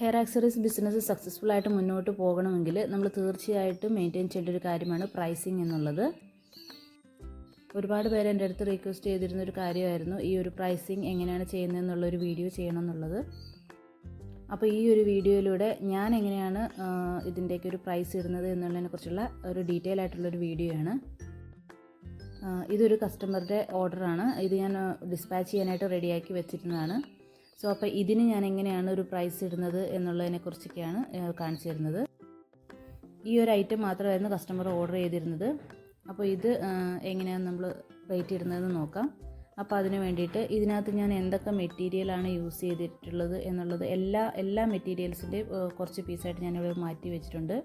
Hair accessories business successful ആയിട്ട് മുന്നോട്ട് പോകണമെങ്കിൽ നമ്മൾ തീർച്ചയായിട്ടും മെയിന്റെയിൻ ചെയ്യേണ്ട ഒരു കാര്യമാണ് പ്രൈസിങ് എന്നുള്ളത്. ഒരുപാട് പേര് എന്റെ അടുത്ത് റിക്വസ്റ്റ് ചെയ്തിരുന്ന ഒരു കാര്യമായിരുന്നു ഈ ഒരു പ്രൈസിങ് എങ്ങനെയാണ് ചെയ്യുന്നതെന്നുള്ളൊരു വീഡിയോ ചെയ്യണം എന്നുള്ളത്. അപ്പോൾ ഈ ഒരു വീഡിയോയിലൂടെ ഞാൻ എങ്ങനെയാണ് ഇതിന്റെയൊക്കെ ഒരു പ്രൈസ് ഇടുന്നത് എന്നുള്ളതിനെക്കുറിച്ചുള്ള ഒരു ഡീറ്റെയിൽ ആയിട്ടുള്ളൊരു വീഡിയോ ആണ്. ഇതൊരു കസ്റ്റമറുടെ ഓർഡറാണ് ഇത് ഞാൻ ഡിസ്പാച്ച് ചെയ്യാനായിട്ട് റെഡിയാക്കി വെച്ചിരുന്നതാണ്. സോ അപ്പോൾ ഇതിന് ഞാൻ എങ്ങനെയാണ് ഒരു പ്രൈസ് ഇടുന്നത് എന്നുള്ളതിനെക്കുറിച്ചൊക്കെയാണ് കുറിച്ചൊക്കെയാണ് കാണിച്ചു തരുന്നത്. ഈ ഒരു ഐറ്റം മാത്രമായിരുന്നു കസ്റ്റമർ ഓർഡർ ചെയ്തിരുന്നത്. അപ്പോൾ ഇത് എങ്ങനെയാണ് നമ്മൾ റേറ്റ് ഇടുന്നതെന്ന് നോക്കാം. അപ്പോൾ അതിന് വേണ്ടിയിട്ട് ഇതിനകത്ത് ഞാൻ എന്തൊക്കെ മെറ്റീരിയലാണ് യൂസ് ചെയ്തിട്ടുള്ളത് എന്നുള്ളത് എല്ലാ എല്ലാ മെറ്റീരിയൽസിന്റെയും കുറച്ച് പീസായിട്ട് ഞാനിവിടെ മാറ്റി വെച്ചിട്ടുണ്ട്.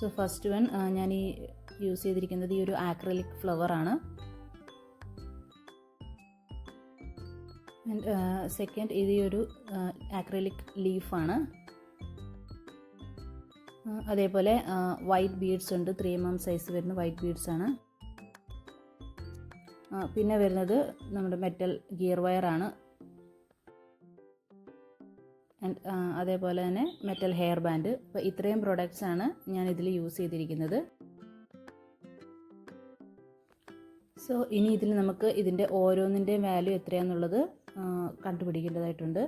സോ ഫസ്റ്റ് വൺ ഞാൻ ഈ യൂസ് ചെയ്തിരിക്കുന്നത് ഈ ഒരു ആക്രലിക് ഫ്ലവർ ആണ്. സെക്കൻഡ് ഇത് ഈ ഒരു ആക്രലിക് ലീഫാണ് അതേപോലെ വൈറ്റ് ബീഡ്സ് ഉണ്ട്. ത്രീ എം എം സൈസ് വരുന്ന വൈറ്റ് ബീഡ്സ് ആണ്. പിന്നെ വരുന്നത് നമ്മുടെ മെറ്റൽ ഗിയർ വയറാണ് ആൻഡ് അതേപോലെ തന്നെ മെറ്റൽ ഹെയർ ബാൻഡ് അപ്പോൾ ഇത്രയും പ്രോഡക്റ്റ്സ് ആണ് ഞാൻ ഇതിൽ യൂസ് ചെയ്തിരിക്കുന്നത്. സോ ഇനി ഇതിൽ നമുക്ക് ഇതിന്റെ ഓരോന്നിന്റെയും വാല്യൂ എത്രയാണെന്നുള്ളത് കണ്ടുപിടിക്കേണ്ടതായിട്ടുണ്ട്.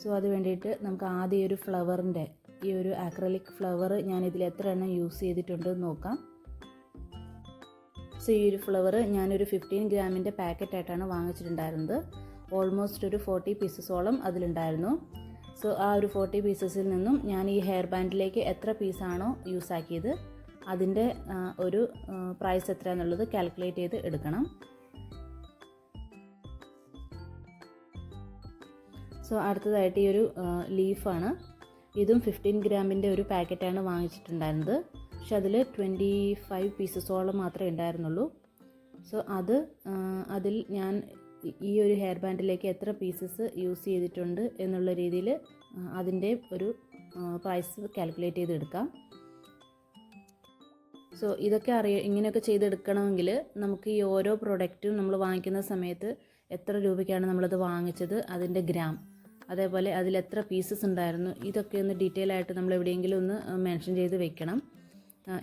സോ അത് വേണ്ടിയിട്ട് നമുക്ക് ആദ്യം ഒരു ഫ്ലവറിന്റെ ഈ ഒരു ആക്രലിക് ഫ്ലവർ ഞാൻ ഇതിൽ എത്ര എണ്ണം യൂസ് ചെയ്തിട്ടുണ്ട് നോക്കാം. സോ ഈ ഒരു ഫ്ലവർ ഞാനൊരു ഫിഫ്റ്റീൻ ഗ്രാമിന്റെ പാക്കറ്റായിട്ടാണ് വാങ്ങിച്ചിട്ടുണ്ടായിരുന്നത്. ഓൾമോസ്റ്റ് ഒരു ഫോർട്ടി പീസസോളം അതിലുണ്ടായിരുന്നു. സോ ആ ഒരു ഫോർട്ടി പീസസിൽ നിന്നും ഞാൻ ഈ ഹെയർ ബാൻഡിലേക്ക് എത്ര പീസാണോ യൂസ് ആക്കിയത് അതിന്റെ ഒരു പ്രൈസ് എത്ര എന്നുള്ളത് കാൽക്കുലേറ്റ് ചെയ്ത് എടുക്കണം. സോ അടുത്തതായിട്ട് ഈ ഒരു ലീഫാണ്. ഇതും ഫിഫ്റ്റീൻ ഗ്രാമിന്റെ ഒരു പാക്കറ്റാണ് വാങ്ങിച്ചിട്ടുണ്ടായിരുന്നത്. പക്ഷെ അതിൽ ട്വന്റി ഫൈവ് പീസസോളം മാത്രമേ ഉണ്ടായിരുന്നുള്ളൂ. സോ അത് അതിൽ ഞാൻ ഈ ഒരു ഹെയർ ബാൻഡിലേക്ക് എത്ര പീസസ് യൂസ് ചെയ്തിട്ടുണ്ട് എന്നുള്ള രീതിയിൽ അതിന്റെ ഒരു പ്രൈസ് കാൽക്കുലേറ്റ് ചെയ്തെടുക്കാം. സോ ഇതൊക്കെ അറിയ ഇങ്ങനെയൊക്കെ ചെയ്തെടുക്കണമെങ്കിൽ നമുക്ക് ഈ ഓരോ പ്രൊഡക്റ്റും നമ്മൾ വാങ്ങിക്കുന്ന സമയത്ത് എത്ര രൂപയ്ക്കാണ് നമ്മളത് വാങ്ങിച്ചത്? അതിന്റെ ഗ്രാം. അതേപോലെ അതിൽ എത്ര പീസസ് ഉണ്ടായിരുന്നു ഇതൊക്കെ ഒന്ന് ഡീറ്റെയിൽ ആയിട്ട് നമ്മൾ എവിടെയെങ്കിലും ഒന്ന് മെൻഷൻ ചെയ്ത് വെക്കണം.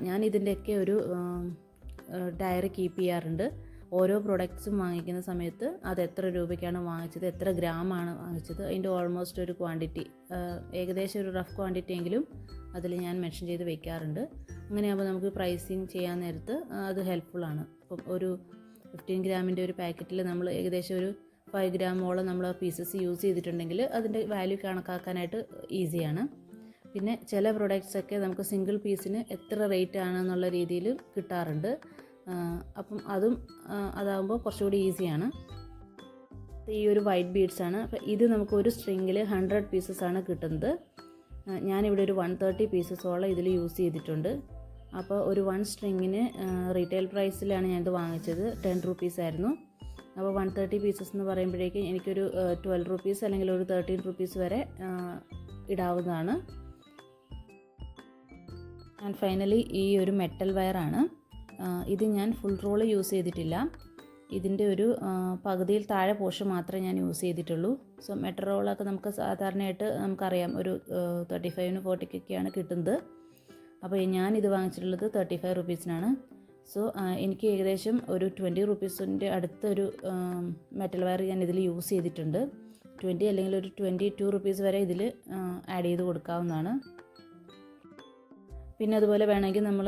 ഞാൻ ഇതിന്റെയൊക്കെ ഒരു ഡയറി കീപ്പ് ചെയ്യാറുണ്ട്. ഓരോ പ്രൊഡക്ട്സും വാങ്ങിക്കുന്ന സമയത്ത് അത് എത്ര രൂപയ്ക്കാണ് വാങ്ങിച്ചത് എത്ര ഗ്രാമാണ് വാങ്ങിച്ചത് അതിന്റെ ഓൾമോസ്റ്റ് ഒരു ക്വാണ്ടിറ്റി ഏകദേശം ഒരു റഫ് ക്വാണ്ടിറ്റി എങ്കിലും അതിൽ ഞാൻ മെൻഷൻ ചെയ്ത് വെക്കാറുണ്ട്. അങ്ങനെയാകുമ്പോൾ നമുക്ക് പ്രൈസിങ് ചെയ്യാൻ നേരത്ത് അത് ഹെൽപ്ഫുള്ളാണ് ഇപ്പം ഒരു ഫിഫ്റ്റീൻ ഗ്രാമിന്റെ ഒരു പാക്കറ്റിൽ നമ്മൾ ഏകദേശം ഒരു ഫൈവ് ഗ്രാമോളം നമ്മൾ പീസസ് യൂസ് ചെയ്തിട്ടുണ്ടെങ്കിൽ അതിന്റെ വാല്യൂ കണക്കാക്കാനായിട്ട് ഈസിയാണ് പിന്നെ ചില പ്രൊഡക്ട്സ് ഒക്കെ നമുക്ക് സിംഗിൾ പീസിന് എത്ര റേറ്റ് ആണെന്നുള്ള രീതിയിൽ കിട്ടാറുണ്ട്. അപ്പം അതും അതാകുമ്പോൾ കുറച്ചുകൂടി ഈസിയാണ് ഈ ഒരു വൈറ്റ് ബീഡ്സ് ആണ്. ഇത് നമുക്ക് ഒരു സ്ട്രിങ്ങിൽ ഹൺഡ്രഡ് പീസസ് ആണ് കിട്ടുന്നത്. ഞാനിവിടെ ഒരു വൺ തേർട്ടി പീസസോളം ഇതിൽ യൂസ് ചെയ്തിട്ടുണ്ട്. അപ്പോൾ ഒരു വൺ സ്ട്രിങ്ങിന് റീറ്റെയിൽ പ്രൈസിലാണ് ഞാനിത് വാങ്ങിച്ചത്. ടെൻ റുപ്പീസ് ആയിരുന്നു. അപ്പോൾ വൺ തേർട്ടി പീസസ് എന്ന് പറയുമ്പോഴേക്കും എനിക്കൊരു ട്വൽവ് റുപ്പീസ് അല്ലെങ്കിൽ ഒരു തേർട്ടീൻ റുപ്പീസ് വരെ ഇടാവുന്നതാണ്. ആൻഡ് ഫൈനലി ഈ ഒരു മെറ്റൽ വയറാണ്. ഇത് ഞാൻ ഫുൾ റോൾ യൂസ് ചെയ്തിട്ടില്ല. ഇതിന്റെ ഒരു പകുതിയിൽ താഴെ പോർഷൻ മാത്രമേ ഞാൻ യൂസ് ചെയ്തിട്ടുള്ളൂ. സോ മെറ്റൽ റോളൊക്കെ നമുക്ക് സാധാരണയായിട്ട് നമുക്കറിയാം ഒരു തേർട്ടി ഫൈവിന് ഫോർട്ടിക്കൊക്കെയാണ് കിട്ടുന്നത്. അപ്പോൾ ഞാൻ ഇത് വാങ്ങിച്ചിട്ടുള്ളത് തേർട്ടി ഫൈവ് റുപ്പീസിനാണ്. സോ എനിക്ക് ഏകദേശം ഒരു ട്വന്റി റുപ്പീസിന്റെ അടുത്തൊരു മെറ്റൽ വയർ ഞാൻ ഇതിൽ യൂസ് ചെയ്തിട്ടുണ്ട്. ട്വന്റി അല്ലെങ്കിൽ ഒരു ട്വന്റി ടു റുപ്പീസ് വരെ ഇതിൽ ആഡ് ചെയ്ത് കൊടുക്കാവുന്നതാണ്. പിന്നെ അതുപോലെ വേണമെങ്കിൽ നമ്മൾ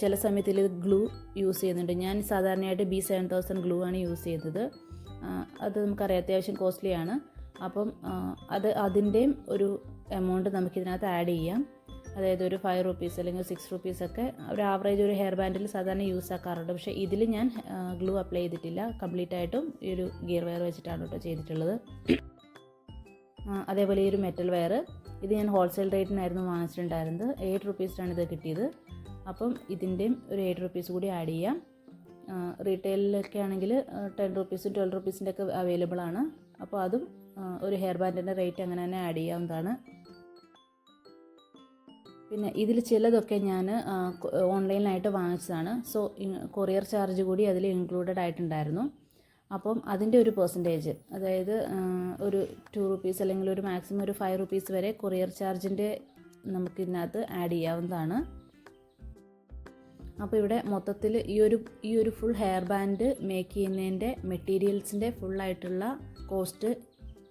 ചില സമയത്ത് ഇതിൽ ഗ്ലൂ യൂസ് ചെയ്യുന്നുണ്ട്. ഞാൻ സാധാരണയായിട്ട് ബി സെവൻ തൗസൻഡ് ഗ്ലൂ ആണ് യൂസ് ചെയ്തത്. അത് നമുക്കറിയാം അത്യാവശ്യം കോസ്റ്റ്ലിയാണ് അപ്പം അത് അതിന്റെയും ഒരു എമൗണ്ട് നമുക്കിതിനകത്ത് ആഡ് ചെയ്യാം. അതായത് ഒരു ഫൈവ് റുപ്പീസ് അല്ലെങ്കിൽ സിക്സ് റുപ്പീസ് ഒക്കെ ഒരു ആവറേജ് ഒരു ഹെയർ ബാൻഡിൽ സാധാരണ യൂസ് ആക്കാറുണ്ട്. പക്ഷേ ഇതിൽ ഞാൻ ഗ്ലൂ അപ്ലൈ ചെയ്തിട്ടില്ല. കംപ്ലീറ്റ് ആയിട്ടും ഈ ഒരു ഗിയർ വയർ വെച്ചിട്ടാണ് കേട്ടോ ചെയ്തിട്ടുള്ളത്. അതേപോലെ ഈ ഒരു മെറ്റൽ വയർ ഇത് ഞാൻ ഹോൾസെയിൽ റേറ്റിനായിരുന്നു വാങ്ങിച്ചിട്ടുണ്ടായിരുന്നത്. എയ്റ്റ് റുപ്പീസിനാണ് ഇത് കിട്ടിയത്. അപ്പം ഇതിന്റെയും ഒരു എയ്റ്റ് റുപ്പീസ് കൂടി ആഡ് ചെയ്യാം. റീറ്റെയിലൊക്കെ ആണെങ്കിൽ ടെൻ റുപ്പീസും ട്വൽവ് റുപ്പീസിന്റെ ഒക്കെ അവൈലബിൾ ആണ്. അപ്പോൾ അതും ഒരു ഹെയർ ബാൻഡിന്റെ റേറ്റ് അങ്ങനെ തന്നെ ആഡ് ചെയ്യാവുന്നതാണ്. പിന്നെ ഇതിൽ ചിലതൊക്കെ ഞാൻ ഓൺലൈനായിട്ട് വാങ്ങിച്ചതാണ്. സോ കൊറിയർ ചാർജ് കൂടി അതിൽ ഇൻക്ലൂഡഡ് ആയിട്ടുണ്ടായിരുന്നു. അപ്പം അതിന്റെ ഒരു പെർസെന്റേജ് അതായത് ഒരു ടു റുപ്പീസ് അല്ലെങ്കിൽ ഒരു മാക്സിമം ഒരു ഫൈവ് റുപ്പീസ് വരെ കൊറിയർ ചാർജിന്റെ നമുക്കിതിനകത്ത് ആഡ് ചെയ്യാവുന്നതാണ്. അപ്പോൾ ഇവിടെ മൊത്തത്തിൽ ഈ ഒരു ഈ ഒരു ഫുൾ ഹെയർ ബാൻഡ് മേക്ക് ചെയ്യുന്നതിന്റെ മെറ്റീരിയൽസിന്റെ ഫുള്ളായിട്ടുള്ള കോസ്റ്റ്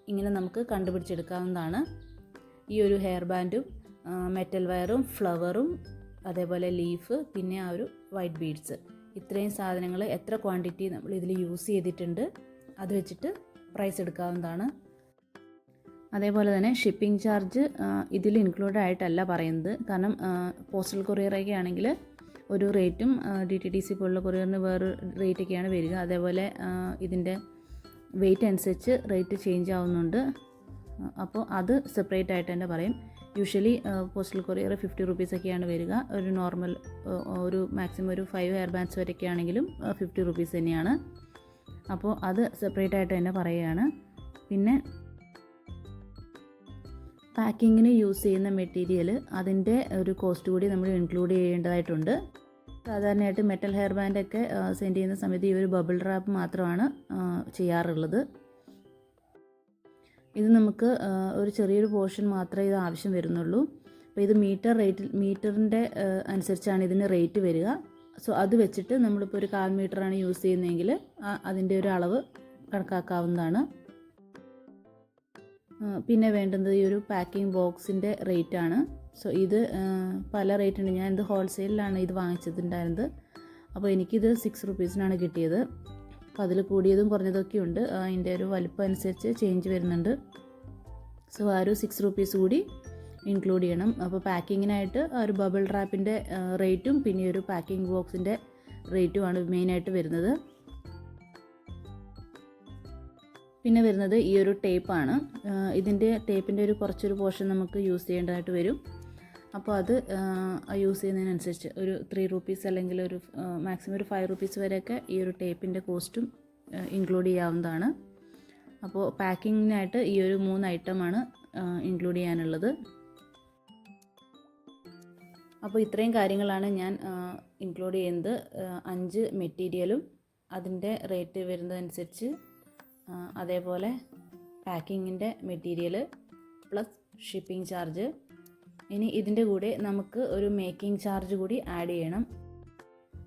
ഇങ്ങനെ നമുക്ക് കണ്ടുപിടിച്ചെടുക്കാവുന്നതാണ്. ഈ ഒരു ഹെയർ ബാൻഡും മെറ്റൽ വയറും ഫ്ലവറും അതേപോലെ ലീഫ് പിന്നെ ആ ഒരു വൈറ്റ് ബീഡ്സ് ഇത്രയും സാധനങ്ങൾ എത്ര ക്വാണ്ടിറ്റി നമ്മൾ ഇതിൽ യൂസ് ചെയ്തിട്ടുണ്ട് അത് വെച്ചിട്ട് പ്രൈസ് എടുക്കാവുന്നതാണ്. അതേപോലെ തന്നെ ഷിപ്പിംഗ് ചാർജ് ഇതിൽ ഇൻക്ലൂഡ് ആയിട്ടല്ല പറയുന്നത്. കാരണം പോസ്റ്റൽ കൊറിയറൊക്കെ ആണെങ്കിൽ ഒരു റേറ്റും ഡി ടി ടി സി പോലുള്ള കൊറിയറിന് വേറെ റേറ്റൊക്കെയാണ് വരിക. അതേപോലെ ഇതിന്റെ വെയിറ്റ് അനുസരിച്ച് റേറ്റ് ചേഞ്ച് ആവുന്നുണ്ട്. അപ്പോൾ അത് സെപ്പറേറ്റ് ആയിട്ട് തന്നെ പറയും. യൂഷ്വലി പോസ്റ്റൽ കൊറിയർ ഫിഫ്റ്റി റുപ്പീസൊക്കെയാണ് വരിക. ഒരു നോർമൽ ഒരു മാക്സിമം ഒരു ഫൈവ് ഹെയർ ബാൻഡ്സ് വരെയൊക്കെ ആണെങ്കിലും ഫിഫ്റ്റി റുപ്പീസ് തന്നെയാണ്. അപ്പോൾ അത് സെപ്പറേറ്റ് ആയിട്ട് തന്നെ പറയുകയാണ്. പിന്നെ പാക്കിങ്ങിന് യൂസ് ചെയ്യുന്ന മെറ്റീരിയൽ അതിന്റെ ഒരു കോസ്റ്റ് കൂടി നമ്മൾ ഇൻക്ലൂഡ് ചെയ്യേണ്ടതായിട്ടുണ്ട്. സാധാരണയായിട്ട് മെറ്റൽ ഹെയർ ബാൻഡൊക്കെ സെൻഡ് ചെയ്യുന്ന സമയത്ത് ഈ ഒരു ബബിൾ റാപ്പ് മാത്രമാണ് ചെയ്യാറുള്ളത്. ഇത് നമുക്ക് ഒരു ചെറിയൊരു പോർഷൻ മാത്രമേ ഇത് ആവശ്യം വരുന്നുള്ളൂ. അപ്പോൾ ഇത് മീറ്റർ റേറ്റിൽ മീറ്ററിന്റെ അനുസരിച്ചാണ് ഇതിന് റേറ്റ് വരിക. സോ അത് വെച്ചിട്ട് നമ്മളിപ്പോൾ ഒരു കാൽ മീറ്ററാണ് യൂസ് ചെയ്യുന്നതെങ്കിൽ അതിന്റെ ഒരു അളവ് കണക്കാക്കാവുന്നതാണ്. പിന്നെ വേണ്ടുന്നത് ഈ ഒരു പാക്കിംഗ് ബോക്സിന്റെ റേറ്റ് ആണ് സോ ഇത് പല റേറ്റ് ഉണ്ട് ഞാൻ ഇത് ഹോൾസെയിലാണ് ഇത് വാങ്ങിച്ചിട്ടുണ്ടായിരുന്നത് അപ്പോൾ എനിക്കിത് സിക്സ് റുപ്പീസിനാണ് കിട്ടിയത്. അപ്പോൾ അതിൽ കൂടിയതും കുറഞ്ഞതൊക്കെ ഉണ്ട്. അതിന്റെ ഒരു വലിപ്പം അനുസരിച്ച് ചേഞ്ച് വരുന്നുണ്ട്. സോ ആ ഒരു സിക്സ് റുപ്പീസ് കൂടി ഇൻക്ലൂഡ് ചെയ്യണം. അപ്പോൾ പാക്കിങ്ങിനായിട്ട് ഒരു ബബിൾ റാപ്പിന്റെ റേറ്റും പിന്നെ ഒരു പാക്കിംഗ് ബോക്സിന്റെ റേറ്റുമാണ് മെയിനായിട്ട് വരുന്നത്. പിന്നെ വരുന്നത് ഈ ഒരു ടേപ്പാണ് ഇതിന്റെ ടേപ്പിന്റെ ഒരു കുറച്ചൊരു പോർഷൻ നമുക്ക് യൂസ് ചെയ്യേണ്ടതായിട്ട് വരും. അപ്പോൾ അത് യൂസ് ചെയ്യുന്നതിനനുസരിച്ച് ഒരു ത്രീ റുപ്പീസ് അല്ലെങ്കിൽ ഒരു മാക്സിമം ഒരു ഫൈവ് റുപ്പീസ് വരെയൊക്കെ ഈ ഒരു ടേപ്പിന്റെ കോസ്റ്റും ഇൻക്ലൂഡ് ചെയ്യാവുന്നതാണ്. അപ്പോൾ പാക്കിങ്ങിനായിട്ട് ഈ ഒരു മൂന്ന് ഐറ്റമാണ് ഇൻക്ലൂഡ് ചെയ്യാനുള്ളത്. അപ്പോൾ ഇത്രയും കാര്യങ്ങളാണ് ഞാൻ ഇൻക്ലൂഡ് ചെയ്യുന്നത്. അഞ്ച് മെറ്റീരിയലും അതിന്റെ റേറ്റ് വരുന്നതനുസരിച്ച് അതേപോലെ പാക്കിങ്ങിന്റെ മെറ്റീരിയൽ പ്ലസ് ഷിപ്പിംഗ് ചാർജ് ഇനി ഇതിന്റെ കൂടെ നമുക്ക് ഒരു മേക്കിംഗ് ചാർജ് കൂടി ആഡ് ചെയ്യണം.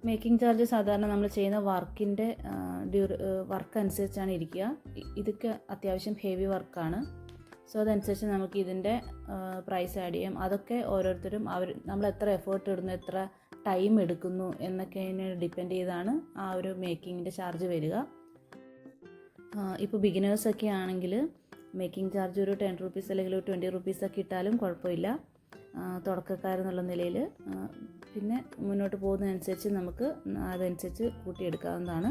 മേക്കിംഗ് ചാർജ് സാധാരണ നമ്മൾ ചെയ്യുന്ന വർക്കിന്റെ വർക്ക് അനുസരിച്ചാണ് ഇരിക്കുക. ഇതൊക്കെ അത്യാവശ്യം ഹെവി വർക്കാണ്. സോ അതനുസരിച്ച് നമുക്ക് ഇതിന്റെ പ്രൈസ് ആഡ് ചെയ്യാം. അതൊക്കെ ഓരോരുത്തരും അവർ നമ്മൾ എത്ര എഫേർട്ട് ഇടുന്നു എത്ര ടൈം എടുക്കുന്നു എന്നൊക്കെ ഡിപ്പെൻഡ് ചെയ്താണ് ആ ഒരു മേക്കിങ്ങിന്റെ ചാർജ് വരിക. ഇപ്പോൾ ബിഗിനേഴ്സൊക്കെ ആണെങ്കിൽ മേക്കിംഗ് ചാർജ് ഒരു ടെൻ റുപ്പീസ് അല്ലെങ്കിൽ ഒരു ട്വന്റി റുപ്പീസൊക്കെ ഇട്ടാലും കുഴപ്പമില്ല. തുടക്കക്കാരെന്നുള്ള നിലയിൽ പിന്നെ മുന്നോട്ട് പോകുന്നതനുസരിച്ച് നമുക്ക് അതനുസരിച്ച് കൂട്ടിയെടുക്കാവുന്നതാണ്.